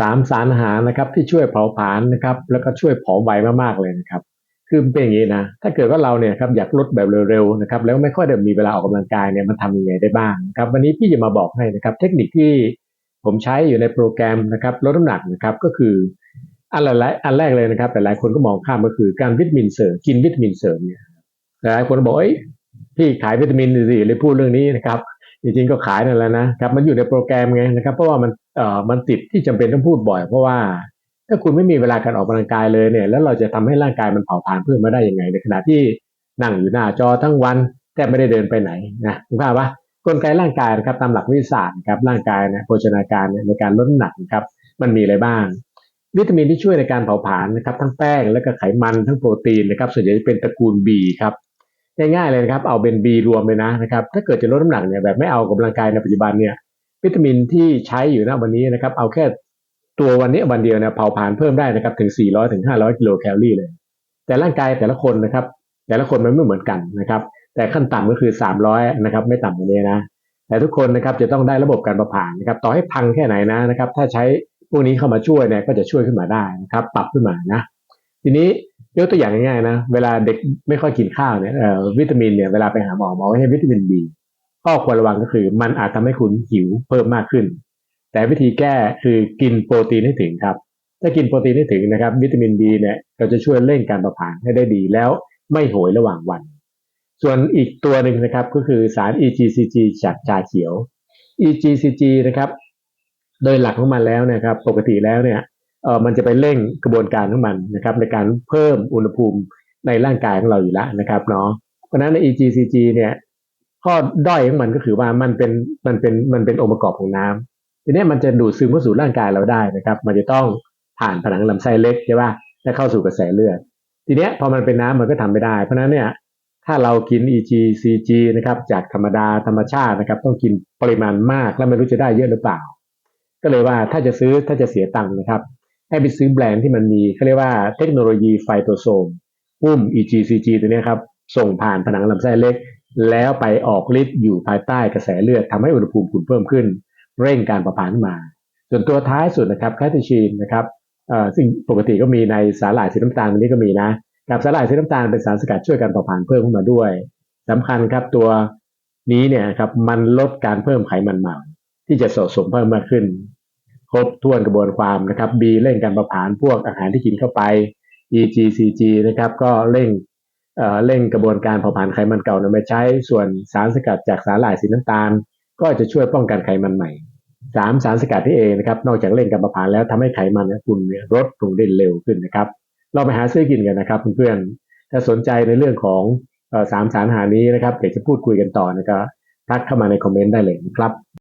สามสารอาหารนะครับที่ช่วยเผาผลาญนะครับ แล้วก็ช่วยผอมไวมากๆเลยนะครับ คือเป็นอย่างนี้นะ ถ้าเกิดว่าเราเนี่ยครับอยากลดแบบเร็วๆนะครับ แล้วไม่ค่อยได้มีเวลาออกกำลังกายเนี่ยมันทำยังไงได้บ้างครับ วันนี้พี่จะมาบอกให้นะครับ เทคนิคที่ผมใช้อยู่ในโปรแกรมนะครับลดน้ำหนักนะครับก็คืออันหลายอันแรกเลยนะครับ แต่หลายคนก็มองข้ามก็คือการวิตามินเสริมกินวิตามินเสริมเนี่ยหลายคนบอกเอ้ยพี่ขายวิตามินสิเลยพูดเรื่องนี้นะครับ จริงๆก็ขายนั่นแหละนะครับมันอยู่ในโปรแกรมไงนะครับ เพราะว่ามันเอ่อมันติดที่จำเป็นต้องพูดบ่อย เพราะว่าถ้าคุณไม่มีเวลาการออกกำลังกายเลยเนี่ย แล้วเราจะทำให้ร่างกายมันเผาผลาญเพิ่มมาได้ยังไง ในขณะที่นั่งอยู่หน้าจอทั้งวันแทบไม่ได้เดินไปไหนนะถึงภาพว่ากลไกร่างกายนะครับตามหลักวิทยาศาสตร์ครับร่างกายนะโภชนาการในการลดน้ำหนักครับมันมีอะไรบ้าง วิตามินที่ช่วยในการเผาผลาญนะครับทั้งแป้งและก็ไขมันทั้งโปรตีนนะครับส่วนใหญ่จะเป็นตระกูล B ครับ ง่ายๆเลยนะครับ เอาเป็น B รวมเลยนะนะครับ ถ้าเกิดจะลดน้ำหนักเนี่ยแบบไม่เอากำลังกายในปัจจุบันเนี่ย วิตามินที่ใช้อยู่ณวันนี้นะครับ เอาแค่ตัววันนี้วันเดียวเนี่ยเผาผลาญเพิ่มได้นะครับถึง 400ถึง500 กิโลแคลอรี่เลย แต่ร่างกายแต่ละคนนะครับ แต่ละคนมันไม่เหมือนกันนะครับ แต่ขั้นต่ำก็คือ 300 นะครับ ไม่ต่ำกว่านี้นะ แต่ทุกคนนะครับจะต้องได้ระบบการเผาผลาญนะครับ ต่อให้พังแค่ไหนนะนะครับ ถ้าใช้พวกนี้เข้ามาช่วยเนี่ยก็จะช่วยขึ้นมาได้นะครับ ปรับขึ้นมานะ ทีนี้ ยกตัวอย่างง่ายๆนะ เวลาเด็กไม่ค่อยกินข้าวเนี่ยวิตามินเนี่ยเวลาไปหาหมอหมอให้วิตามินบีข้อควรระวังก็คือ มันอาจทำให้คุณหิวเพิ่มมากขึ้น แต่วิธีแก้คือกินโปรตีนให้ถึงครับ ถ้ากินโปรตีนให้ถึงนะครับ วิตามินบีเนี่ยเราจะช่วยเร่งการเผาผลาญให้ได้ดีแล้วไม่โหยระหว่างวัน ส่วนอีกตัวหนึ่งนะครับก็คือสาร EGCG จากชาเขียว EGCG นะครับ โดยหลักของมันแล้วนะครับ ปกติแล้วเนี่ย เออมันจะไปเร่งกระบวนการของมันนะครับในการเพิ่มอุณหภูมิในร่างกายของเราอยู่แล้วนะครับเนาะเพราะฉะนั้นใน EGCG เนี่ยข้อด้อยของมันก็คือว่ามันเป็นมันเป็นมันเป็นองค์ประกอบของน้ำทีนี้มันจะดูดซึมเข้าสู่ร่างกายเราได้นะครับ มันจะต้องผ่านผนังลำไส้เล็กใช่ป่ะและเข้าสู่กระแสเลือด ทีนี้พอมันเป็นน้ำมันก็ทำไม่ได้ เพราะฉะนั้นเนี่ยถ้าเรากิน EGCG นะครับจากธรรมดาธรรมชาตินะครับ ต้องกินปริมาณมากแล้วไม่รู้จะได้เยอะหรือเปล่า ก็เลยว่าถ้าจะซื้อถ้าจะเสียตังค์นะครับ ให้ไปซื้อแบรนด์ที่มันมีเขาเรียกว่าเทคโนโลยีไฟโตโซมอุ้ม EGCG ตัวนี้ครับ ส่งผ่านผนังลำไส้เล็ก แล้วไปออกฤทธิ์อยู่ภายใต้กระแสเลือดทำให้อุณหภูมิคุณเพิ่มขึ้น เร่งการประผานมา ส่วนตัวท้ายสุดนะครับแคทชีนนะครับซึ่งปกติก็มีในสาหร่ายสีน้ำตาลตัวนี้ก็มีนะกับสาหร่ายสีน้ำตาลเป็นสารสกัดช่วยการเผาผลาญเพิ่มขึ้นมาด้วยสำคัญครับตัวนี้เนี่ยครับมันลดการเพิ่มไขมันหมักที่จะสะสมเพิ่มมากขึ้น รบถ้วนกระบวนความนะครับ B เร่งการเผาผลาญพวกอาหารที่กินเข้าไป EGCG นะครับก็เร่งเอ่อเร่งกระบวนการเผาผลาญไขมันเก่านำมาใช้ ส่วนสารสกัดจากสาหร่ายสีน้ำตาล ก็จะช่วยป้องกันไขมันใหม่สามสารสกัดที่เองนะครับนอกจากเร่งการเผาผลาญแล้วทำให้ไขมันคุณเนี่ยลดลงได้เร็วขึ้นนะครับเราไปหาซื้อกินกันนะครับเพื่อนๆถ้าสนใจในเรื่องของสามสาราหานี้นะครับอยากจะพูดคุยกันต่อนะครับทักเข้ามาในคอมเมนต์ได้เลยนะครับ